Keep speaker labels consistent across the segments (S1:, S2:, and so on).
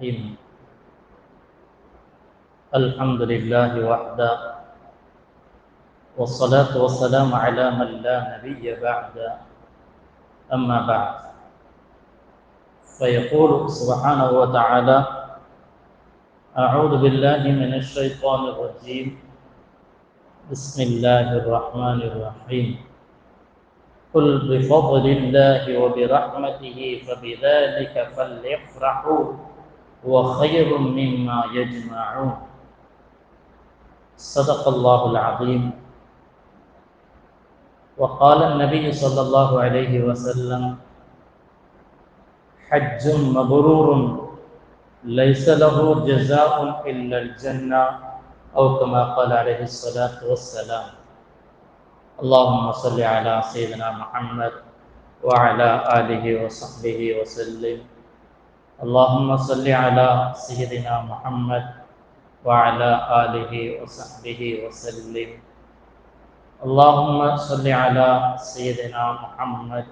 S1: الرحيم. الحمد لله وحده والصلاة والسلام على من لا نبي بعد أما بعد فيقول سبحانه وتعالى أعوذ بالله من الشيطان الرجيم. بسم الله الرحمن الرحيم. قل بفضل الله وبرحمته فبذلك فليفرحوا. هو خير مما يجمعون. صدق الله العظيم. وقال النبي صلى الله عليه وسلم حج مبرور ليس له جزاء إلا الجنة أو كما قال عليه الصلاة والسلام. اللهم صل على سيدنا محمد وعلى آله وصحبه وسلم. اللهم صل على سيدنا محمد وعلى آله وصحبه وسلم اللهم صل على سيدنا محمد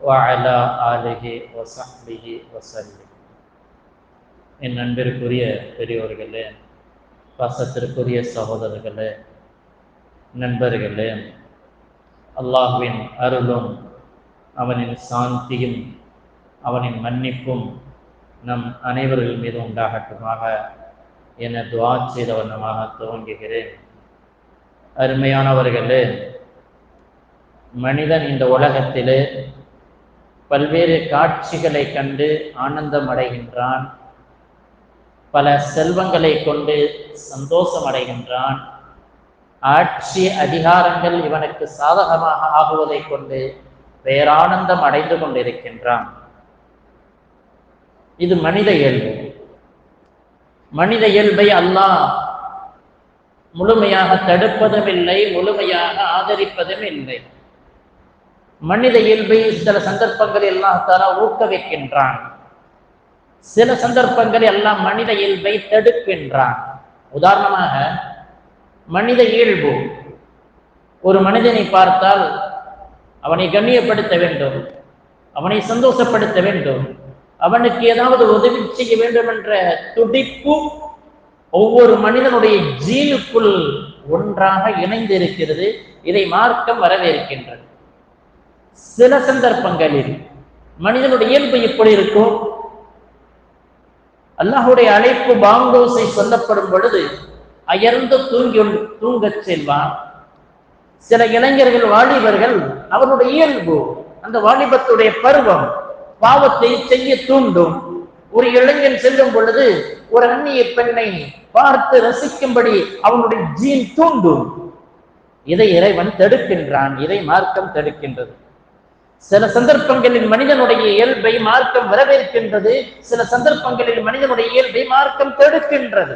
S1: وعلى آله وصحبه وسلم என் நண்பிற்குரிய பெரியோர்களே பாசத்திற்குரிய சகோதரர்களே நண்பர்களே அல்லாஹுவின் அருளும் அவனின் சாந்தியும் அவனின் மன்னிப்பும் நம் அனைவர்கள் மீது உண்டாகட்டுமாக என துவா செய்த வண்ணமாக துவங்குகிறேன். அருமையானவர்களே மனிதன் இந்த உலகத்திலே பல்வேறு காட்சிகளை கண்டு ஆனந்தம் அடைகின்றான் பல செல்வங்களை கொண்டு சந்தோஷம் அடைகின்றான் ஆட்சி அதிகாரங்கள் இவனுக்கு சாதகமாக ஆகுவதை கொண்டு பேரானந்தம் அடைந்து கொண்டிருக்கின்றான். இது மனித இயல்பு. மனித இயல்பை அல்லாஹ் முழுமையாக தடுப்பதும் இல்லை முழுமையாக ஆதரிப்பதும் இல்லை மனித இயல்பை சில சந்தர்ப்பங்களில் எல்லாம் தர ஊக்குவிக்கின்றான். சில சந்தர்ப்பங்களில் எல்லாம் மனித இயல்பை தடுக்கின்றான். உதாரணமாக மனித இயல்பு. ஒரு மனிதனை பார்த்தால் அவனை கண்ணியப்படுத்த வேண்டும். அவனை சந்தோஷப்படுத்த வேண்டும். அவனுக்கு ஏதாவது உதவி செய்ய வேண்டும் என்ற துடிப்பு ஒவ்வொரு மனிதனுடைய ஜீனுக்குள் ஒன்றாக இணைந்து இருக்கிறது இதை மார்க்கம் வரவேற்கின்றது. சில சந்தர்ப்பங்களில் மனிதனுடைய இயல்பு எப்படி இருக்கும். அல்லாஹுடைய அழைப்பு பாங்கோசை சொல்லப்படும் பொழுது அயர்ந்து தூங்கி தூங்கச் செல்வான். சில இளைஞர்கள் வாலிபர்கள் அவருடைய இயல்பு அந்த வாலிபத்துடைய பருவம் பாவத்தை செய்ய தூண்டும். ஒரு இளைஞன் செல்லும் பொழுது ஒரு அந்நிய பெண்ணை பார்த்து ரசிக்கும்படி அவனுடைய ஜீன் தூண்டும். இதை இறைவன் தடுக்கின்றான். இதை மார்க்கம் தடுக்கின்றது. சில சந்தர்ப்பங்களில் மனிதனுடைய இயல்பை மார்க்கம் வரவேற்கின்றது. சில சந்தர்ப்பங்களில் மனிதனுடைய இயல்பை மார்க்கம் தடுக்கின்றது.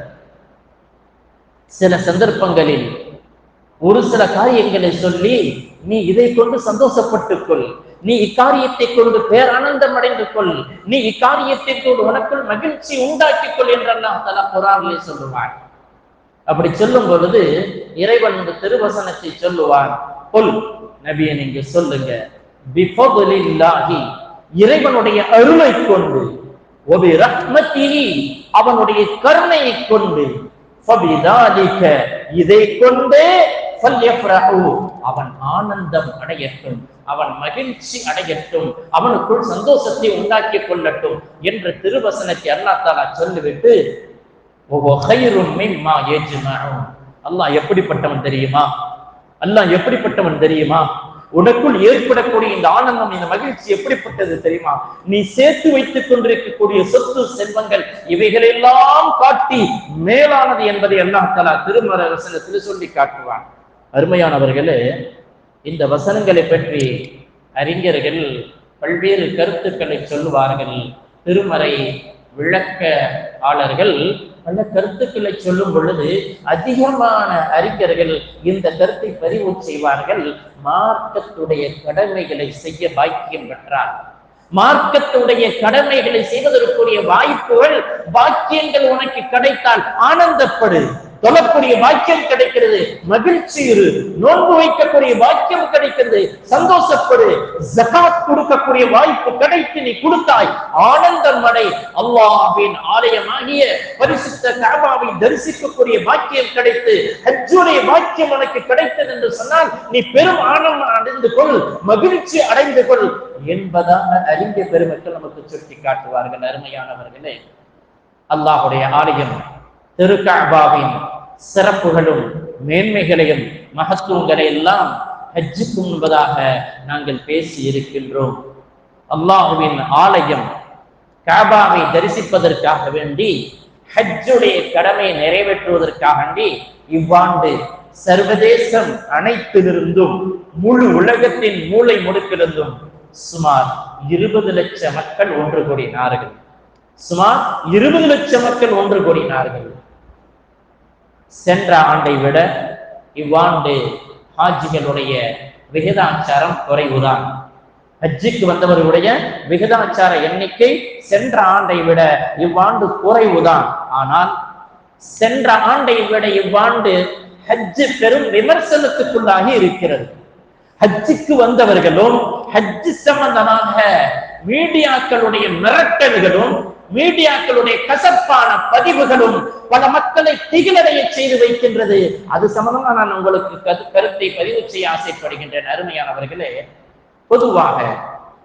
S1: சில சந்தர்ப்பங்களில் ஒரு சில காரியங்களை சொல்லி நீ இதை கொண்டு சந்தோஷப்பட்டுக் கொள் நீ இக்காரியத்தை கொண்டு பேரானந்தம் அடைந்து கொள். நீ இக்காரியத்தை கொண்டு உனக்குள் மகிழ்ச்சி உண்டாக்கிக் கொள் என்றெல்லாம் தலா குரானிலே சொல்லுவான். அப்படி சொல்லும் பொழுது இறைவன் இந்த திருவசனத்தை சொல்லுவான். கொல் நபியை நீங்க சொல்லுங்க. பிஃபதுலில்லாஹி இறைவனுடைய அருளை கொண்டு. ஒபி ரஹ்மத்தினி அவனுடைய கருணையை கொண்டு. இதை கொண்டே அவன் ஆனந்தம் அடையட்டும் அவன் மகிழ்ச்சி அடையட்டும் அவனுக்குள் சந்தோஷத்தை உண்டாக்கி கொள்ளட்டும் என்று திருவசனத்தை அல்லா தாலா சொல்லிவிட்டு அல்லாஹ் எப்படிப்பட்டவன் தெரியுமா? அல்லாஹ் எப்படிப்பட்டவன் தெரியுமா? உனக்குள் ஏற்படக்கூடிய இந்த ஆனந்தம் இந்த மகிழ்ச்சி எப்படிப்பட்டது தெரியுமா? நீ சேர்த்து வைத்துக் கொண்டிருக்கக்கூடிய சொத்து செல்வங்கள் இவைகளெல்லாம் காட்டி மேலானது என்பதை எல்லாம் தலா திருமர சொல்லி காட்டுவான். அருமையானவர்களே இந்த வசனங்களை பற்றி அறிஞர்கள் பல்வேறு கருத்துக்களை சொல்லுவார்கள். திருமறை விளக்க ஆளர்கள் பல கருத்துக்களை சொல்லும் பொழுது அதிகமான அறிஞர்கள் இந்த கருத்தை பதிவு செய்வார்கள். மார்க்கத்துடைய கடமைகளை செய்ய பாக்கியம் பெற்றார். மார்க்கத்துடைய கடமைகளை செய்வதற்குரிய வாய்ப்புகள் பாக்கியங்கள் உனக்கு கிடைத்தால் ஆனந்தப்படு. தொழக்கூடிய பாக்கியம் கிடைக்கிறது. மகிழ்ச்சி இரு. நோன்பு வைக்கக்கூடிய பாக்கியம் கிடைக்கிறது. சந்தோஷப்படு. ஜகாத் கொடுக்கக்கூடிய வாய்ப்பு கிடைத்து நீ கொடுத்தாய். ஆனந்தம் அடை. அல்லாஹின் ஆலயமாகிய பரிசுத்த காபாவை தரிசிக்கக்கூடிய பாக்கியம் கிடைத்து ஹஜ்ஜுடைய பாக்கியம் உனக்கு கிடைத்தது என்று சொன்னால் நீ பெரும் ஆனந்தம் அடைந்து கொள். மகிழ்ச்சி அடைந்து கொள் என்பதாக அறிந்த பெருமக்கள் நமக்கு சுட்டி காட்டுவார்கள். அருமையானவர்களே அல்லாஹுடைய ஆலயம் திருக்காபாவின் சிறப்புகளும் மேன்மைகளையும் மகத்துவங்களை எல்லாம் ஹஜ்ஜுக்கு முன்பதாக நாங்கள் பேசி இருக்கின்றோம் அல்லாஹுவின் ஆலயம் காபாவை தரிசிப்பதற்காக வேண்டி ஹஜ்ஜுடைய கடமை நிறைவேற்றுவதற்காக வேண்டி இவ்வாண்டு சர்வதேசம் அனைத்திலிருந்தும் முழு உலகத்தின் மூளை முடுக்கிலிருந்தும் சுமார் இருபது லட்சம் மக்கள் ஒன்று கூடினார்கள். சுமார் இருபது லட்சம் மக்கள் ஒன்று கூடினார்கள். சென்ற ஆண்டை விட இவ்வாண்டு ஹாஜிகளுடைய விகிதாச்சாரம் குறைவுதான். ஹஜ்ஜிக்கு வந்தவர்களுடைய விகிதாச்சார எண்ணிக்கை சென்ற ஆண்டை விட இவ்வாண்டு குறைவுதான். ஆனால் சென்ற ஆண்டை விட இவ்வாண்டு ஹஜ்ஜு பெரும் விமர்சனத்துக்குள்ளாகி இருக்கிறது. ஹஜ்ஜுக்கு வந்தவர்களும் ஹஜ்ஜு சம்பந்தமாக மீடியாக்களுடைய மிரட்டல்களும் மீடியாக்களுடைய கசப்பான பதிவுகளும் பல மக்களை திகிலடைய செய்து வைக்கின்றது. அது சம்பந்தமா நான் உங்களுக்கு கரு- கருத்தை பதிவு செய்ய ஆசைப்படுகின்றேன். அருமையானவர்களே பொதுவாக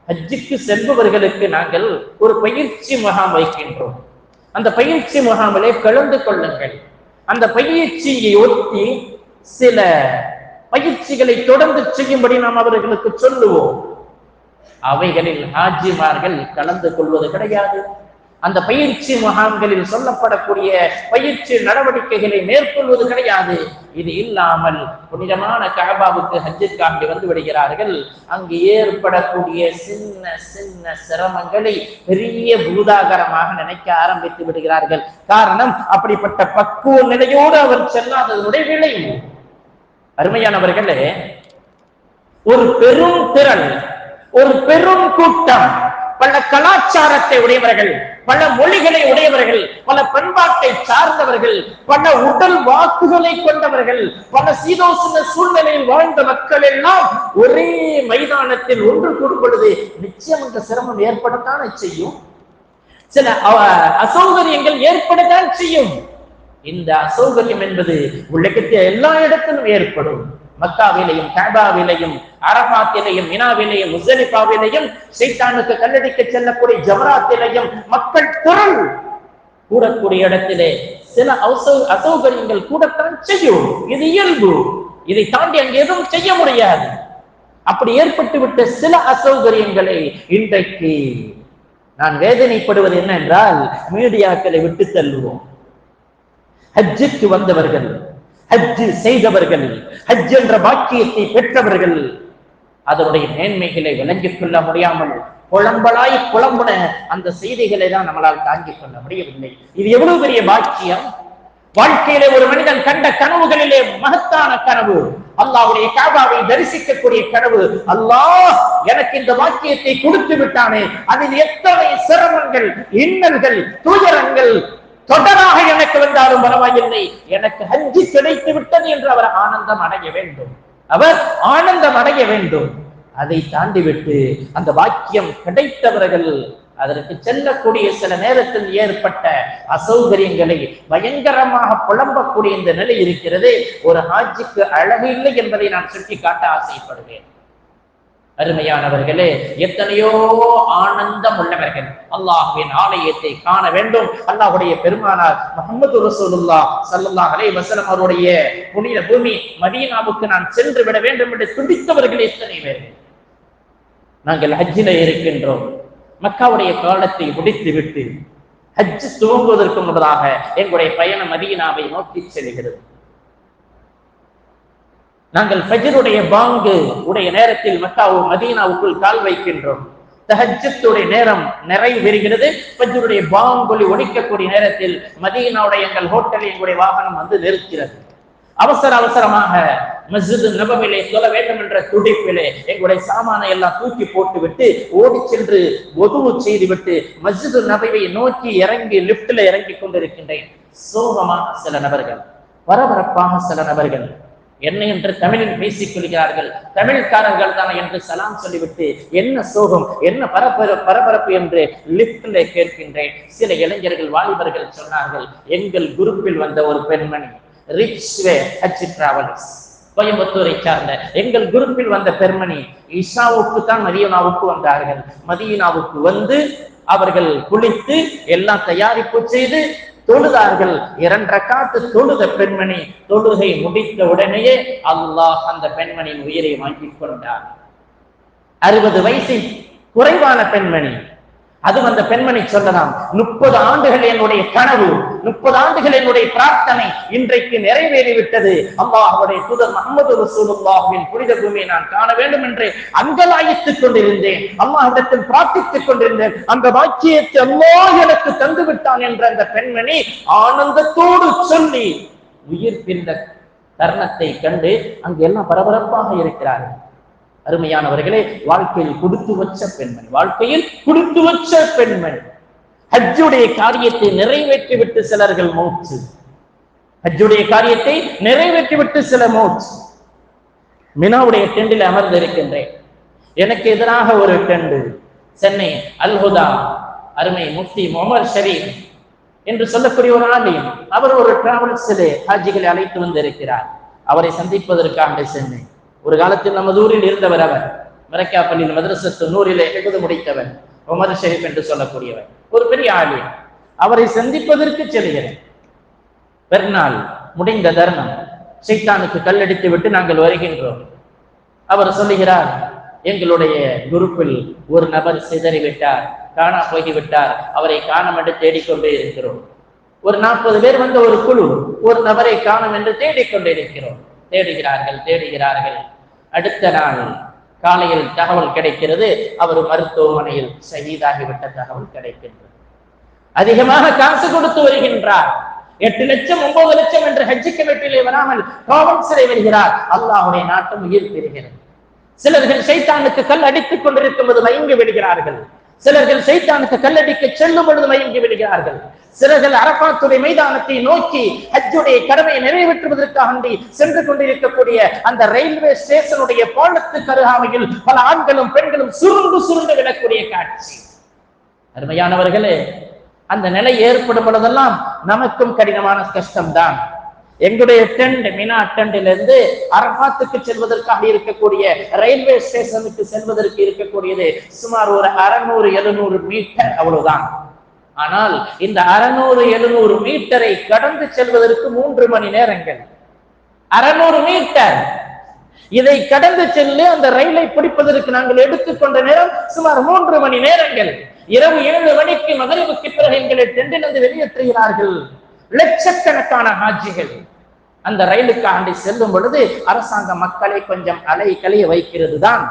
S1: ஹஜ்ஜுக்கு செல்பவர்களுக்கு நாங்கள் ஒரு பயிற்சி முகாம் வைக்கின்றோம். அந்த பயிற்சி முகாமிலே கலந்து கொள்ளுங்கள். அந்த பயிற்சியை ஒட்டி சில பயிற்சிகளை தொடர்ந்து செய்யும்படி நாம் அவர்களுக்கு சொல்லுவோம். அவைகளில் ஹாஜிமார்கள் கலந்து கொள்வது கிடையாது. அந்த பயிற்சி முகாம்களில் சொல்லப்படக்கூடிய பயிற்சி நடவடிக்கைகளை மேற்கொள்வது கிடையாது. இது இல்லாமல் புனிதமான கழபாவுக்கு ஹஜ்ஜிற்காக வந்து விடுகிறார்கள். அங்கு ஏற்படக்கூடிய சின்ன சின்ன சிரமங்களை பெரிய பூதாகரமாக நினைக்க ஆரம்பித்து விடுகிறார்கள். காரணம் அப்படிப்பட்ட பக்குவ நிலையோடு அவர் செல்லாததனுடைய விளைவு அருமையானவர்களே ஒரு பெரும் திறன் ஒரு பெரும் கூட்டம் பல கலாச்சாரத்தை உடையவர்கள் பல மொழிகளை உடையவர்கள் பல பண்பாட்டை சார்ந்தவர்கள் பல உடல் வாக்குகளை கொண்டவர்கள் பல சீதோசன சூழ்நிலையில் வாழ்ந்த மக்கள் எல்லாம் ஒரே மைதானத்தில் ஒன்று கூடும் பொழுது நிச்சயம் அந்த சிரமம் ஏற்படத்தானே செய்யும். சில அசௌகரியங்கள் ஏற்படத்தான் செய்யும். இந்த அசௌகரியம் என்பது உலகத்தில் எல்லா இடத்திலும் ஏற்படும். மக்காவிலையும் கேபாவிலையும் அரபாத்திலையும் மினாவிலையும் முசலிபாவிலையும் சைத்தானுக்கு கல்லடிக்க செல்லக்கூடிய ஜவராத்திலையும் மக்கள் குரல் கூடக்கூடிய இடத்திலே சில அசௌ அசௌகரியங்கள் கூடத்தான் செய்யும். இது இயல்பு. இதை தாண்டி அங்கு எதுவும் செய்ய முடியாது. அப்படி ஏற்பட்டுவிட்ட சில அசௌகரியங்களை இன்றைக்கு நான் வேதனைப்படுவது என்ன என்றால் மீடியாக்களை விட்டு தள்ளுவோம். ஹஜ்ஜுக்கு வந்தவர்கள் ஹஜ்ஜு செய்தவர்கள் ஹஜ் என்ற பாக்கியத்தை பெற்றவர்கள் அதனுடைய மேன்மைகளை விளங்கிக் கொள்ள முடியாமல் குழம்பலாய் குழம்புன அந்த செய்திகளை தான் நம்மளால் தாங்கிக் கொள்ள முடியவில்லை. இது எவ்வளவு பெரிய பாக்கியம்? வாழ்க்கையிலே ஒரு மனிதன் கண்ட கனவுகளிலே மகத்தான கனவு. அல்லாவுடைய காபாவை தரிசிக்கக்கூடிய கனவு. அல்லாஹ் எனக்கு இந்த வாக்கியத்தை கொடுத்து விட்டானே. அதில் எத்தனை சிரமங்கள் இன்னல்கள் துயரங்கள் தொடராக எனக்கு வந்தாலும் பரவாயில்லை. எனக்கு ஹஜ்ஜி கிடைத்து விட்டது என்று அவர் ஆனந்தம் அடைய வேண்டும். அவர் ஆனந்தம் அடைய வேண்டும். அதை தாண்டி விட்டு அந்த வாக்கியம் கிடைத்தவர்கள் அதற்கு செல்லக்கூடிய சில நேரத்தில் ஏற்பட்ட அசௌகரியங்களை பயங்கரமாக புலம்பக்கூடிய இந்த நிலை இருக்கிறது. ஒரு ஹாஜிக்கு அழகு இல்லை என்பதை நான் சுட்டி காட்ட ஆசைப்படுவேன். அருமையானவர்களே எத்தனையோ ஆனந்தம் உள்ளவர்கள் அல்லாஹுவின் ஆலயத்தை காண வேண்டும். அல்லாஹுடைய பெருமானார் முகமது ரசூலுல்லா ஸல்லல்லாஹு அலைஹி வசலம் அவருடைய புனித பூமி மதீனாவுக்கு நான் சென்று விட வேண்டும் என்று துடித்தவர்கள் எத்தனை பேர்? நாங்கள் ஹஜ்ஜில இருக்கின்றோம். மக்காவுடைய காலத்தை முடித்து விட்டு ஹஜ் துவங்குவதற்கு முன்பதாக எங்களுடைய பயணம் மதீனாவை நோக்கி செல்கிறது. நாங்கள் ஃபஜருடைய பாங்கு உடைய நேரத்தில் மக்காவோ மதீனாவுக்குள் கால் வைக்கின்றோம். தஹஜ்ஜத்துடைய நேரம் நிறைவு ஃபஜருடைய ஃபஜ்ருடைய பாங்கொலி ஒலிக்கக்கூடிய நேரத்தில் மதீனாவுடைய எங்கள் ஹோட்டலில் எங்களுடைய வாகனம் வந்து நிற்கிறது அவசர அவசரமாக மஸ்ஜிது நபவிலே சொல்ல வேண்டும் என்ற துடிப்பிலே எங்களுடைய சாமானை எல்லாம் தூக்கி போட்டு விட்டு ஓடி சென்று ஒதுவு செய்துவிட்டு மஸ்ஜிது நபையை நபவை நோக்கி இறங்கி லிப்டில் இறங்கி கொண்டிருக்கின்றேன். சோகமாக சில நபர்கள் பரபரப்பாக சில நபர்கள். என்ன என்று தமிழில் பேசிக் கொள்கிறார்கள். தமிழ்காரர்கள் தான் என்று சலாம் சொல்லிவிட்டு என்ன சோகம் என்ன பரபர பரபரப்பு என்று லிப்டில் கேட்கின்றேன். சில இளைஞர்கள் வாலிபர்கள் சொன்னார்கள் எங்கள் குரூப்பில் வந்த ஒரு பெண்மணி ரிச் வே ஹச் டிராவலர்ஸ் கோயம்புத்தூரை சார்ந்த எங்கள் குரூப்பில் வந்த பெண்மணி இஷாவுக்கு தான் மதியனாவுக்கு வந்தார்கள். மதியனாவுக்கு வந்து அவர்கள் குளித்து எல்லாம் தயாரிப்பு செய்து தொழுதார்கள். இரண்டரை காத்து தொழுத பெண்மணி தொழுகை முடித்த உடனேயே அல்லாஹ் அந்த பெண்மணியின் உயிரை வாங்கி கொண்டார் அறுபது வயசில் குறைவான பெண்மணி. அது அந்த பெண்மணி சொல்லலாம் முப்பது ஆண்டுகள் என்னுடைய கனவு. முப்பது ஆண்டுகள் என்னுடைய பிரார்த்தனை இன்றைக்கு நிறைவேறிவிட்டது. அல்லாஹுடைய தூதர் முகமது ரசூலுல்லாஹுவின் புனித பூமியை நான் காண வேண்டும் என்று அங்கலாயித்துக் கொண்டிருந்தேன். அல்லாஹிடத்தில் பிரார்த்தித்துக் கொண்டிருந்தேன். அந்த வாக்கியத்தை அல்லாஹ் எனக்கு தந்து விட்டான் என்ற அந்த பெண்மணி ஆனந்தத்தோடு சொல்லி உயிர் பிரிந்த தருணத்தை கண்டு அங்கு எல்லாம் பரபரப்பாக இருக்கிறார்கள். அருமையானவர்களே வாழ்க்கையில் கொடுத்து வச்ச பெண்மணி வாழ்க்கையில் கொடுத்து வச்ச பெண்மணி. ஹஜ்ஜுடைய காரியத்தை நிறைவேற்றி விட்டு சிலர்கள் மூச்சு ஹஜ்ஜுடைய காரியத்தை நிறைவேற்றி விட்டு சில மூச்சு மினாவுடைய டெண்டில் அமர்ந்திருக்கின்றேன். எனக்கு எதிராக ஒரு டெண்டு சென்னை அல்ஹுதா அருமை முஃப்தி முகமது ஷரீப் என்று சொல்லக்கூடிய ஒரு ஆலயம் அவர் ஒரு டிராவல்ஸிலே ஹாஜிகளை அழைத்து வந்திருக்கிறார். அவரை சந்திப்பதற்காக சென்னை ஒரு காலத்தில் நமது ஊரில் இருந்தவர் அவர். மரக்காப்பள்ளியில் மதரசத்து நூறிலே எழுத முடித்தவர். உமர் ஷெரீப் என்று சொல்லக்கூடியவர். ஒரு பெரிய ஆலயம் அவரை சந்திப்பதற்கு செல்கிறேன். பெருநாள் முடிந்த தருணம். சைத்தானுக்கு கல்லடித்து விட்டு நாங்கள் வருகின்றோம். அவர் சொல்லுகிறார் எங்களுடைய குரூப்பில் ஒரு நபர் சிதறிவிட்டார் காணா போய்விட்டார். அவரை காணம் என்று தேடிக்கொண்டே இருக்கிறோம். ஒரு நாற்பது பேர் வந்த ஒரு குழு ஒரு நபரை காணும் என்று தேடிக்கொண்டே இருக்கிறோம். தேடுகிறார்கள் தேடுகிறார்கள். அடுத்த நாள் காலையில் தகவல் கிடைக்கிறது அவர் மருத்துவமனையில் சகிதாகிவிட்ட தகவல் கிடைக்கின்றது. அதிகமாக காசு கொடுத்து வருகின்றார். எட்டு லட்சம் ஒன்பது லட்சம் என்று ஹஜ்ஜி கமிட்டியிலே வராமல் சிறை வருகிறார். அல்லாஹுடைய நாட்டம் உயிர் பெறுகிறது சிலர்கள் சைத்தானுக்கு கல் அடித்துக் கொண்டிருக்கும் போது மயங்கி விடுகிறார்கள். சிலர்கள் சைத்தானுக்கு கல்லடிக்க செல்லும் பொழுது மயங்கி விடுகிறார்கள். சிலர்கள் அரபாத்துடைய மைதானத்தை நோக்கி ஹஜ்ஜுடைய கடமையை நிறைவேற்றுவதற்காக சென்று கொண்டிருக்கக்கூடிய அந்த ரயில்வே ஸ்டேஷனுடைய பாலத்துக்கு அருகாமையில் பல ஆண்களும் பெண்களும் சுருண்டு சுருண்டு விடக்கூடிய காட்சி. அருமையானவர்களே அந்த நிலை ஏற்படும் பொழுதெல்லாம் நமக்கும் கடினமான கஷ்டம்தான். எங்களுடைய டெண்ட் மினா டெண்டிலிருந்து அரபாத்துக்கு செல்வதற்காக இருக்கக்கூடிய ரயில்வே ஸ்டேஷனுக்கு செல்வதற்கு இருக்கக்கூடியது சுமார் ஒரு அறுநூறு எழுநூறு மீட்டர் அவ்வளவுதான். ஆனால் இந்த அறுநூறு எழுநூறு மீட்டரை கடந்து செல்வதற்கு மூன்று மணி நேரங்கள். அறுநூறு மீட்டர். இதை கடந்து செல்லு அந்த ரயிலை பிடிப்பதற்கு நாங்கள் எடுத்துக்கொண்ட நேரம் சுமார் மூன்று மணி நேரங்கள். இரவு ஏழு மணிக்கு மகரிவுக்கு பிறகு எங்களை டெண்டிலிருந்து வெளியேற்றுகிறார்கள். லட்சக்கணக்கான ஆட்சிகள் அந்த ரயிலுக்காண்டி செல்லும் பொழுது அரசாங்கம் மக்களை கொஞ்சம் அலை கலைய வைக்கிறது தான்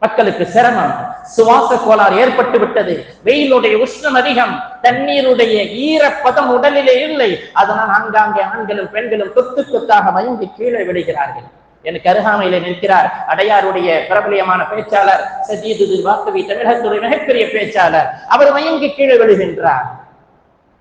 S1: மக்களுக்கு சிரமம். சுவாச கோளாறு ஏற்பட்டு விட்டது. வெயிலுடைய உஷ்ணம் அதிகம். தண்ணீருடைய ஈரப்பதம் உடலிலே இல்லை. அதனால் ஆங்காங்கே ஆண்களும் பெண்களும் கொத்து கொத்தாக மயங்கி கீழே விடுகிறார்கள் எனக்கு அருகாமையில நிற்கிறார். அடையாருடைய பிரபலியமான பேச்சாளர் சஜீது வாக்குவி தமிழகத்துடைய மிகப்பெரிய பேச்சாளர். அவர் மயங்கி கீழே விழுகின்றார்.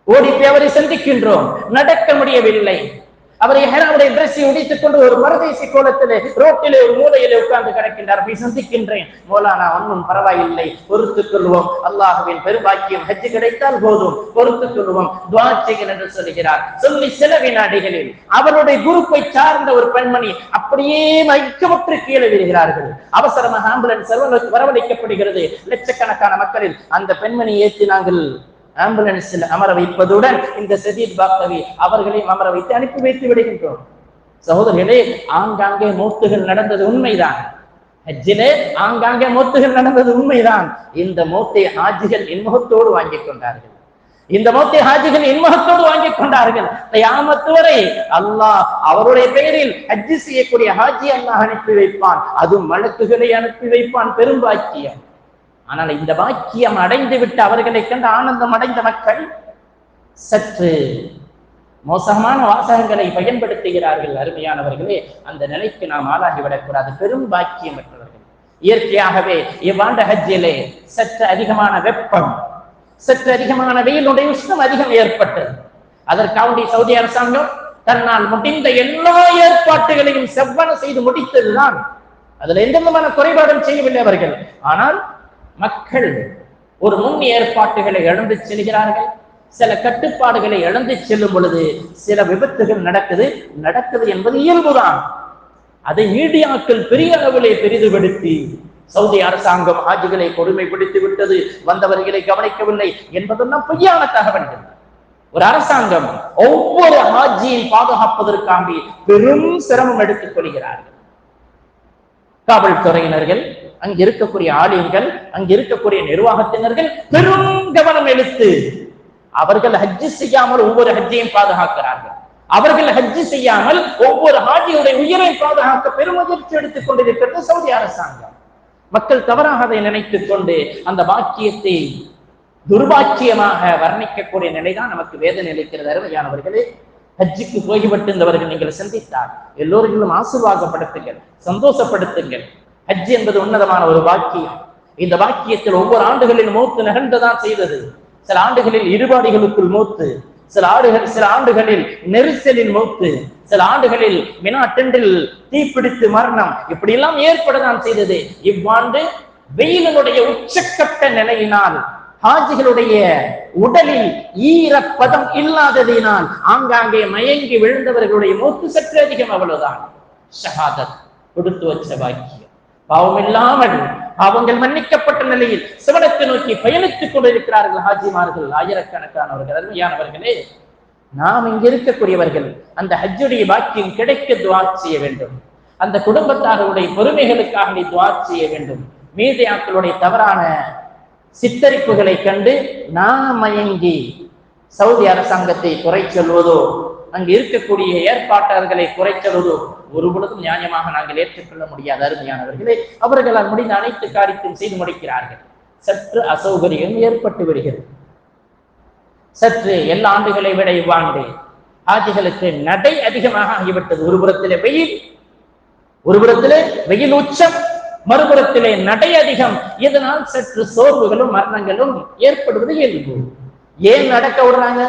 S1: ஓடி போய் அவரை சந்திக்கின்றோம். நடக்க முடியவில்லை. அவரை ஹெராவுடைய டிரெஸ்ஸை உடைத்துக் கொண்டு ஒரு பரதேசி கோலத்திலே ரோட்டிலே ஒரு மூலையிலே உட்கார்ந்து கிடக்கின்றார். போய் சந்திக்கின்றேன். மோலானா ஒன்றும் பரவாயில்லை. பொறுத்துக் கொள்வோம். அல்லாஹுவின் பெருபாக்கியம் ஹஜ் கிடைத்தால் போதும். பொறுத்துக் கொள்வோம். துவாச்சைகள் என்று சொல்லுகிறார் சொல்லி சில வினாடிகளில் அவருடைய குரூப்பை சார்ந்த ஒரு பெண்மணி அப்படியே மயக்கமுற்று கீழே விடுகிறார்கள் அவசரமாக ஆம்புலன்ஸ் வரவழைக்கப்படுகிறது. லட்சக்கணக்கான மக்களில் அந்த பெண்மணி ஏற்றி நாங்கள் ஆம்புலன்ஸில் அமர வைப்பதுடன் இந்த சதீத் பாக்தவி அவர்களையும் அமர வைத்து அனுப்பி வைத்து விடுகின்றோம். சகோதரர்களே ஆங்காங்கே மூத்துகள் நடந்தது உண்மைதான். ஹஜ்ஜிலே ஆங்காங்கே மூத்துகள் நடந்தது உண்மைதான். இந்த மூத்தை ஹாஜிகள் இன்முகத்தோடு வாங்கிக் கொண்டார்கள். இந்த மூத்தை ஹாஜிகள் இன்முகத்தோடு வாங்கிக் கொண்டார்கள். யாமத்து வரை அல்லாஹ் அவருடைய பெயரில் ஹஜ்ஜி செய்யக்கூடிய ஹாஜி அல்லாஹ் அனுப்பி வைப்பான். அதுவும் மலக்குகளை அனுப்பி வைப்பான். பெரும் பாக்கியம். ஆனால் இந்த பாக்கியம் அடைந்து விட்டு அவர்களை கண்டு ஆனந்தம் அடைந்த மக்கள் சற்று மோசமான வாசகங்களை பயன்படுத்துகிறார்கள் அருமையானவர்களே. அந்த நிலைக்கு நாம் ஆளாகிவிடக்கூடாது. பெரும் பாக்கியம் பெற்றவர்கள் இயற்கையாகவே இவ்வாண்ட ஹஜ்ஜிலே சற்று அதிகமான வெப்பம் சற்று அதிகமான வெயிலுடைய உஷ்ணம் அதிகம் ஏற்பட்டது. அதற்காக சவுதி அரசாங்கம் தன்னால் முடிந்த எல்லா ஏற்பாட்டுகளையும் செவ்வன செய்து முடித்ததுதான். அதுல எந்த விதமான குறைபாடும் செய்யவில்லை அவர்கள். ஆனால் மக்கள் ஒரு முன் ஏற்பாட்டுகளை இழந்து செல்கிறார்கள். சில கட்டுப்பாடுகளை இழந்து செல்லும் பொழுது சில விபத்துகள் நடக்குது. நடக்குது என்பது இயல்புதான். அதை மீடியாக்கள் பெரிய அளவிலே பெரிதுபடுத்தி சவுதி அரசாங்கம் ஆஜிகளை கொடுமைப்படுத்தி விட்டது. வந்தவர்களை கவனிக்கவில்லை என்பதெல்லாம் பொய்யான தகவல்கள். ஒரு அரசாங்கம் ஒவ்வொரு ஹாஜியை பாதுகாப்பதற்காக பெரும் சிரமம் எடுத்துக் கொள்கிறார்கள். காவல்துறையினர்கள் அங்க இருக்கக்கூடிய ஆலயங்கள் அங்க இருக்கக்கூடிய நிர்வாகத்தினர்கள் பெரும் கவனம் எடுத்து அவர்கள் ஹஜ்ஜு செய்யாமல் ஒவ்வொரு ஹஜ்ஜையும் பாதுகாக்கிறார்கள். அவர்கள் ஹஜ்ஜு செய்யாமல் ஒவ்வொரு ஹாஜியுடைய உயிரை பாதுகாக்க பெருமுயற்சி எடுத்துக் கொண்டிருக்கிறது சவுதி அரசாங்கம். மக்கள் தவறாக அதை நினைத்துக் கொண்டு அந்த வாக்கியத்தை துர்பாக்கியமாக வர்ணிக்கக்கூடிய நிலைதான் நமக்கு வேதனை அளிக்கிறது. அருமையானவர்களே ஹஜ்ஜுக்கு போய்விட்டிருந்தவர்கள் நீங்கள் சிந்தித்தார் எல்லோரிலும் ஆசீர்வாதப்படுத்துங்கள் சந்தோஷப்படுத்துங்கள். ஹஜ் என்பது உன்னதமான ஒரு வாக்கியம் இந்த வாக்கியத்தில் ஒவ்வொரு ஆண்டுகளில் மூத்து நிகழ்ந்துதான் செய்தது. சில ஆண்டுகளில் இருபாடிகளுக்குள் மூத்து சில ஆண்டுகள் சில ஆண்டுகளில் நெரிசலில் மூத்து சில ஆண்டுகளில் மினா டெண்டில் தீப்பிடித்து மரணம். இப்படி எல்லாம் ஏற்படதான் செய்தது. இவ்வாண்டு வெயிலினுடைய உச்சக்கட்ட நிலையினால் ஹாஜிகளுடைய உடலில் ஈரப்பதம் இல்லாததினால் ஆங்காங்கே மயங்கி விழுந்தவர்களுடைய மூத்து சற்று அதிகம் அவ்வளவுதான். ஷஹாதத் கொடுத்து வச்ச வாக்கியம் பாவம் இல்லாமல் பாவங்கள் மன்னிக்கப்பட்ட நிலையில் சிவனத்தை நோக்கி பயணித்துக் கொண்டிருக்கிறார்கள் ஹாஜிமார்கள் ஆயிரக்கணக்கானவர்கள் அருமையானவர்களே. நாம் இங்க இருக்கக்கூடியவர்கள் அந்த ஹஜ்ஜுடைய பாக்கியம் கிடைக்க துவா செய்ய வேண்டும். அந்த குடும்பத்தார்களுடைய பொறுமைகளுக்காக நீ துவா செய்ய வேண்டும். மீதியாக்களுடைய தவறான சித்தரிப்புகளை கண்டு நாம் மயங்கி சவுதி அரசாங்கத்தை குறை சொல்வதோ அங்கு இருக்கக்கூடிய ஏற்பாட்டார்களை குறை ஒரு பொழுதும் நியாயமாக நாங்கள் ஏற்றுக்கொள்ள முடியாத அருமையானவர்களே அவர்களால் முடிந்த அனைத்து காரியத்தையும் செய்து முடிக்கிறார்கள். சற்று அசௌகரியம் ஏற்பட்டு விடுகிறது சற்று எல்லா ஆண்டுகளை விட இவ்வாண்டு ஆட்சிகளுக்கு நடை அதிகமாக ஆகிவிட்டது. ஒரு புறத்திலே வெயில் ஒரு புறத்திலே வெயில் உச்சம் மறுபுறத்திலே நடை அதிகம். இதனால் சற்று சோர்வுகளும் மரணங்களும் ஏற்படுவது இயல்பு. ஏன் நடக்க விடுறாங்க?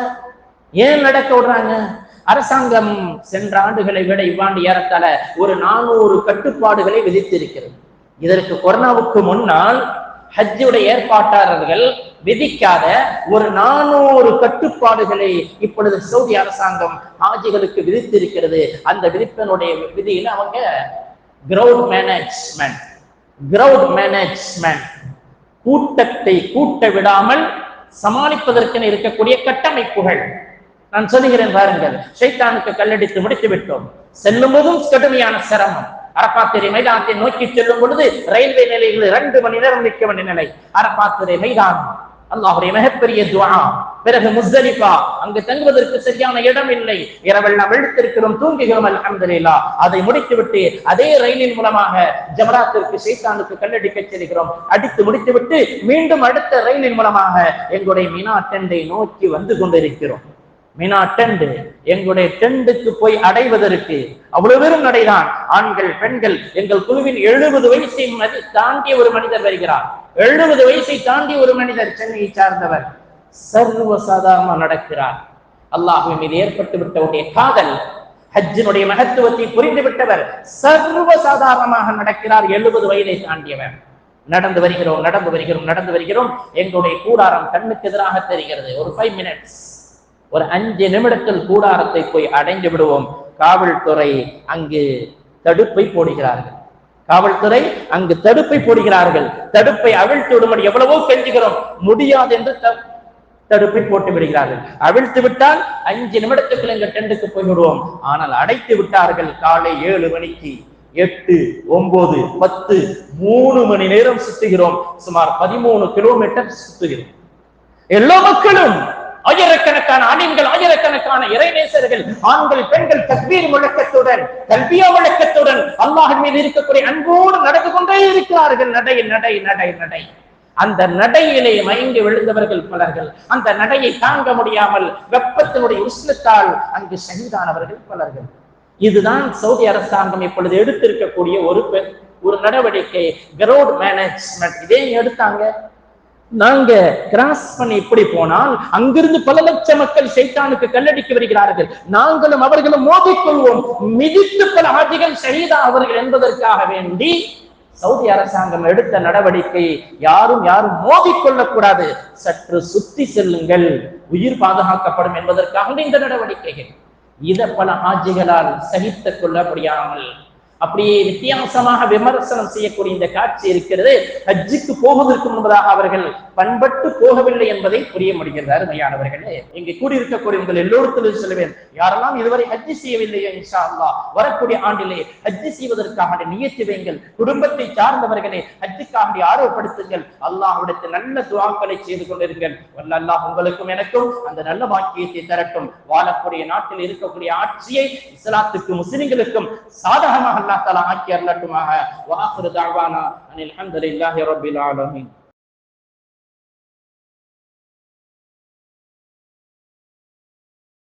S1: ஏன் நடக்க விடுறாங்க? அரசாங்கம் சென்ற ஆண்டுகளை விட இவ்வாண்டு ஏறத்தால ஒரு நானூறு கட்டுப்பாடுகளை விதித்திருக்கிறது. இதற்கு கொரோனாவுக்கு முன்னால் ஹஜ்ஜுடைய ஏற்பாட்டாளர்கள் விதிக்காத ஒரு நானூறு கட்டுப்பாடுகளை இப்பொழுது சவுதி அரசாங்கம் ஹாஜிகளுக்கு விதித்திருக்கிறது. அந்த விதிப்பினுடைய விதியில அவங்க கிரவுட் மேனேஜ்மெண்ட் கிரவுட் மேனேஜ்மெண்ட் கூட்டத்தை கூட்ட விடாமல் சமாளிப்பதற்கென இருக்கக்கூடிய கட்டமைப்புகள். நான் சொல்லுகிறேன் பாருங்கள் ஷைத்தானுக்கு கல்லடித்து முடித்து விட்டோம் செல்லும் போதும் கடுமையான சிரமம். அரப்பாத்திரை மைதானத்தை நோக்கி செல்லும் பொழுது ரயில்வே நிலையங்களில் இரண்டு மணி நேரம் நிற்க வேண்டிய நிலை. அரப்பாத்திரை மைதானம். அல்லாஹுடைய மிகப்பெரிய துவா. பிறகு முஸ்தலிஃபா அங்கு தங்குவதற்கு சரியான இடம் இல்லை. இரவெல்லாம் எழுத்திருக்கிறோம் தூங்குகிறோம் அல்ஹம்துலில்லா. அதை முடித்துவிட்டு அதே ரயிலின் மூலமாக ஜமராத்திற்கு சைத்தானுக்கு கல்லடிக்க செல்கிறோம். அடித்து முடித்துவிட்டு மீண்டும் அடுத்த ரயிலின் மூலமாக எங்களுடைய மினா டெண்டை நோக்கி வந்து கொண்டிருக்கிறோம். மினா டெண்டு எங்களுடைய டெண்டுக்கு போய் அடைவதற்கு அவ்வளவு பெரும் நடைதான். ஆண்கள் பெண்கள் எங்கள் குழுவின் எழுபது வயசை தாண்டிய ஒரு மனிதர் வருகிறார். எழுபது வயசை தாண்டிய ஒரு மனிதர் சென்னையை சார்ந்தவர். சர்வசாதாரணமா நடக்கிறார். அல்லாஹு மீது ஏற்பட்டு விட்டவுடைய காதல் ஹஜ்ஜினுடைய மகத்துவத்தை புரிந்து விட்டவர் சர்வ சாதாரணமாக நடக்கிறார். எழுபது வயதை தாண்டியவர். நடந்து வருகிறோம் நடந்து வருகிறோம் நடந்து வருகிறோம். எங்களுடைய கூடாரம் கண்ணுக்கு எதிராக தெரிகிறது. ஒரு ஃபைவ் மினிட்ஸ் ஒரு அஞ்சு நிமிடத்தில் கூடாரத்தை போய் அடைந்து விடுவோம். காவல்துறை அங்கு தடுப்பை போடுகிறார்கள். காவல்துறை அங்கு தடுப்பை போடுகிறார்கள். தடுப்பை அவிழ்த்து விடும்படி எவ்வளவோ கெஞ்சுகிறோம். முடியாது என்று தடுப்பை போட்டு விடுகிறார்கள். அவிழ்த்து விட்டால் அஞ்சு நிமிடத்துக்குள் எங்க டெண்டுக்கு போய் விடுவோம். ஆனால் அடைத்து விட்டார்கள் காலை ஏழு மணிக்கு. எட்டு ஒன்பது பத்து மூணு மணி நேரம் சுத்துகிறோம். சுமார் பதிமூணு கிலோமீட்டர் சுத்துகிறோம். எல்லா மக்களும் ஆயிரக்கணக்கான ஆண்கள் ஆயிரக்கணக்கான இறைநேசர்கள் ஆண்கள் பெண்கள் தக்பீர் முழக்கத்துடன் கல்வியா முழக்கத்துடன் அல்லாஹின் மீது இருக்கக்கூடிய அன்போடு நடந்து கொண்டே இருக்கிறார்கள். நடை நடை நடை நடை. அந்த நடையிலே மயங்கி விழுந்தவர்கள் பலர்கள். அந்த நடையை தாங்க முடியாமல் வெப்பத்தினுடைய உஷ்ணத்தால் அங்கு சகிதானவர்கள் பலர்கள். இதுதான் சவுதி அரசாங்கம் இப்பொழுது எடுத்திருக்கக்கூடிய ஒரு ஒரு நடவடிக்கை. கரோட் மேனேஜ்மெண்ட் இதே எடுத்தாங்க. நாங்க கிராஸ் பண்ணி இப்படி போனால் அங்கிருந்து பல லட்சம் மக்கள் சைத்தானுக்கு கல்லடிக்கு வருகிறார்கள். நாங்களும் அவர்களும் மோதிக்கொள்வோம் மிதித்து பல ஆட்சிகள் சரிதா அவர்கள் என்பதற்காக வேண்டி சவுதி அரசாங்கம் எடுத்த நடவடிக்கை யாரும் யாரும் மோதிக்கொள்ளக்கூடாது சற்று சுத்தி செல்லுங்கள். உயிர் பாதுகாக்கப்படும் என்பதற்காக இந்த நடவடிக்கைகள். இத பல ஆட்சிகளால் சகித்துக் கொள்ள முடியாமல் அப்படியே வித்தியாசமாக விமர்சனம் செய்யக்கூடிய இந்த காட்சி இருக்கிறது. ஹஜ்ஜுக்கு போவதற்கு முன்பதாக அவர்கள் பண்பட்டு போகவில்லை என்பதை புரிய முடிகிறது அருமையானவர்களே இங்கே கூடியிருக்கக்கூடிய உங்கள் எல்லோருக்கும் சொல்லுவேன். யாரெல்லாம் இதுவரை ஹஜ்ஜி செய்யவில்லையோ இன்ஷா அல்லாஹ் வரக்கூடிய ஆண்டிலே ஹஜ்ஜி செய்வதற்காக நியத்தி வைங்கள் குடும்பத்தை சார்ந்தவர்களே ஹஜ்ஜுக்காக ஆர்வப்படுத்துங்கள். அல்லாஹ்விடத்தில் நல்ல துவாக்களை செய்து கொண்டிருங்கள். அல்லாஹ் உங்களுக்கும் எனக்கும் அந்த நல்ல வாக்கியத்தை தரட்டும். வாழக்கூடிய நாட்டில் இருக்கக்கூடிய ஆட்சியை இஸ்லாத்துக்கும் முஸ்லிம்களுக்கும் சாதகமாக அல்லாஹ் தலா ஆக்கி அருளட்டுமாக. வாஹிரு தாவானா அனில் அல்ஹம்துலில்லாஹி ரபில் ஆலமின்.